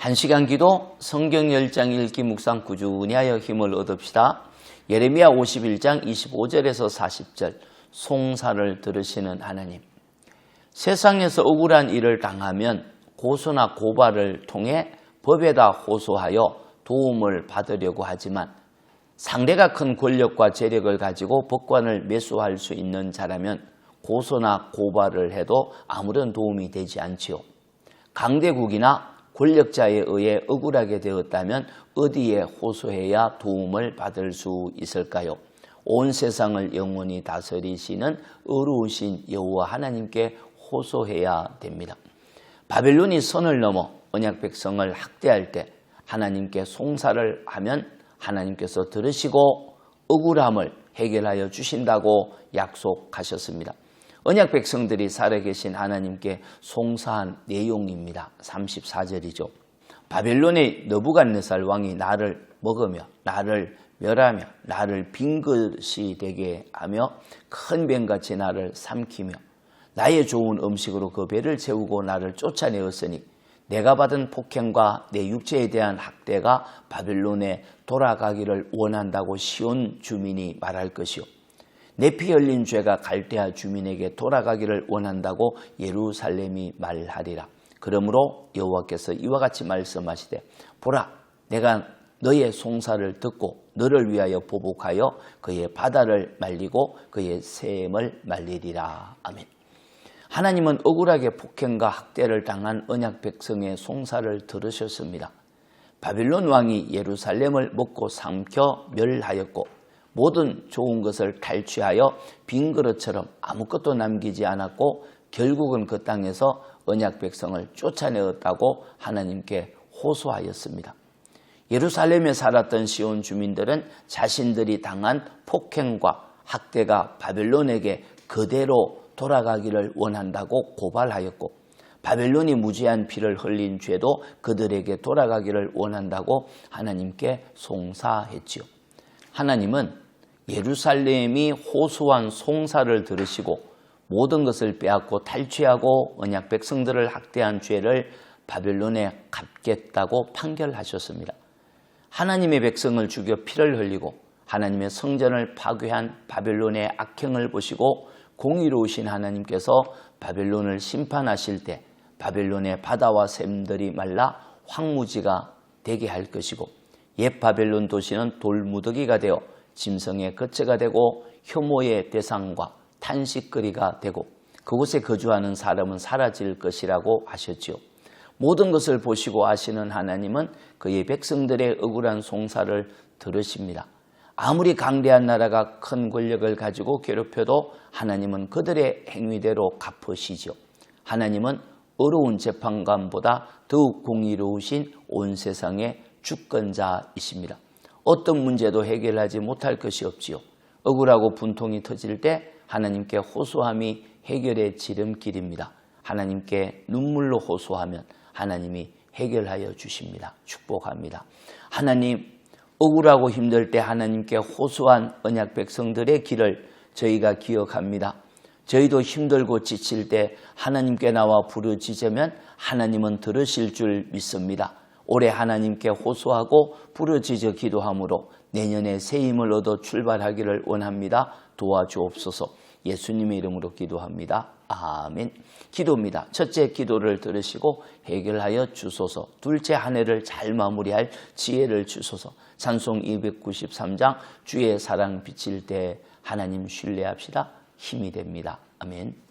한 시간 기도 성경 열장 읽기 묵상 꾸준히 하여 힘을 얻읍시다. 예레미야 51장 25절에서 40절 송사를 들으시는 하나님. 세상에서 억울한 일을 당하면 고소나 고발을 통해 법에다 호소하여 도움을 받으려고 하지만 상대가 큰 권력과 재력을 가지고 법관을 매수할 수 있는 자라면 고소나 고발을 해도 아무런 도움이 되지 않지요. 강대국이나 권력자에 의해 억울하게 되었다면 어디에 호소해야 도움을 받을 수 있을까요? 온 세상을 영원히 다스리시는 의로우신 여호와 하나님께 호소해야 됩니다. 바벨론이 선을 넘어 언약 백성을 학대할 때 하나님께 송사를 하면 하나님께서 들으시고 억울함을 해결하여 주신다고 약속하셨습니다. 언약 백성들이 살아계신 하나님께 송사한 내용입니다. 34절이죠. 바벨론의 너부갓네살 왕이 나를 먹으며 나를 멸하며 나를 빈 것이 되게 하며 큰 뱀같이 나를 삼키며 나의 좋은 음식으로 그 배를 채우고 나를 쫓아내었으니 내가 받은 폭행과 내 육체에 대한 학대가 바벨론에 돌아가기를 원한다고 시온 주민이 말할 것이요. 내피 흘린 죄가 갈대아 주민에게 돌아가기를 원한다고 예루살렘이 말하리라. 그러므로 여호와께서 이와 같이 말씀하시되 보라 내가 너의 송사를 듣고 너를 위하여 보복하여 그의 바다를 말리고 그의 샘을 말리리라. 아멘. 하나님은 억울하게 폭행과 학대를 당한 언약 백성의 송사를 들으셨습니다. 바빌론 왕이 예루살렘을 먹고 삼켜 멸하였고 모든 좋은 것을 탈취하여 빈 그릇처럼 아무것도 남기지 않았고 결국은 그 땅에서 언약 백성을 쫓아내었다고 하나님께 호소하였습니다. 예루살렘에 살았던 시온 주민들은 자신들이 당한 폭행과 학대가 바벨론에게 그대로 돌아가기를 원한다고 고발하였고 바벨론이 무지한 피를 흘린 죄도 그들에게 돌아가기를 원한다고 하나님께 송사했지요. 하나님은 예루살렘이 호소한 송사를 들으시고 모든 것을 빼앗고 탈취하고 언약 백성들을 학대한 죄를 바벨론에 갚겠다고 판결하셨습니다. 하나님의 백성을 죽여 피를 흘리고 하나님의 성전을 파괴한 바벨론의 악행을 보시고 공의로우신 하나님께서 바벨론을 심판하실 때 바벨론의 바다와 샘들이 말라 황무지가 되게 할 것이고 옛 바벨론 도시는 돌무더기가 되어 짐승의 거처가 되고 혐오의 대상과 탄식거리가 되고 그곳에 거주하는 사람은 사라질 것이라고 하셨지요. 모든 것을 보시고 아시는 하나님은 그의 백성들의 억울한 송사를 들으십니다. 아무리 강대한 나라가 큰 권력을 가지고 괴롭혀도 하나님은 그들의 행위대로 갚으시죠. 하나님은 어려운 재판관보다 더욱 공의로우신 온 세상의 주권자이십니다. 어떤 문제도 해결하지 못할 것이 없지요. 억울하고 분통이 터질 때 하나님께 호소함이 해결의 지름길입니다. 하나님께 눈물로 호소하면 하나님이 해결하여 주십니다. 축복합니다. 하나님 억울하고 힘들 때 하나님께 호소한 언약 백성들의 길을 저희가 기억합니다. 저희도 힘들고 지칠 때 하나님께 나와 부르짖으면 하나님은 들으실 줄 믿습니다. 올해 하나님께 호소하고 부르짖어 기도함으로 내년에 새 힘을 얻어 출발하기를 원합니다. 도와주옵소서. 예수님의 이름으로 기도합니다. 아멘. 기도입니다. 첫째 기도를 들으시고 해결하여 주소서. 둘째 한 해를 잘 마무리할 지혜를 주소서. 찬송 293장 주의 사랑 비칠 때 하나님 신뢰합시다. 힘이 됩니다. 아멘.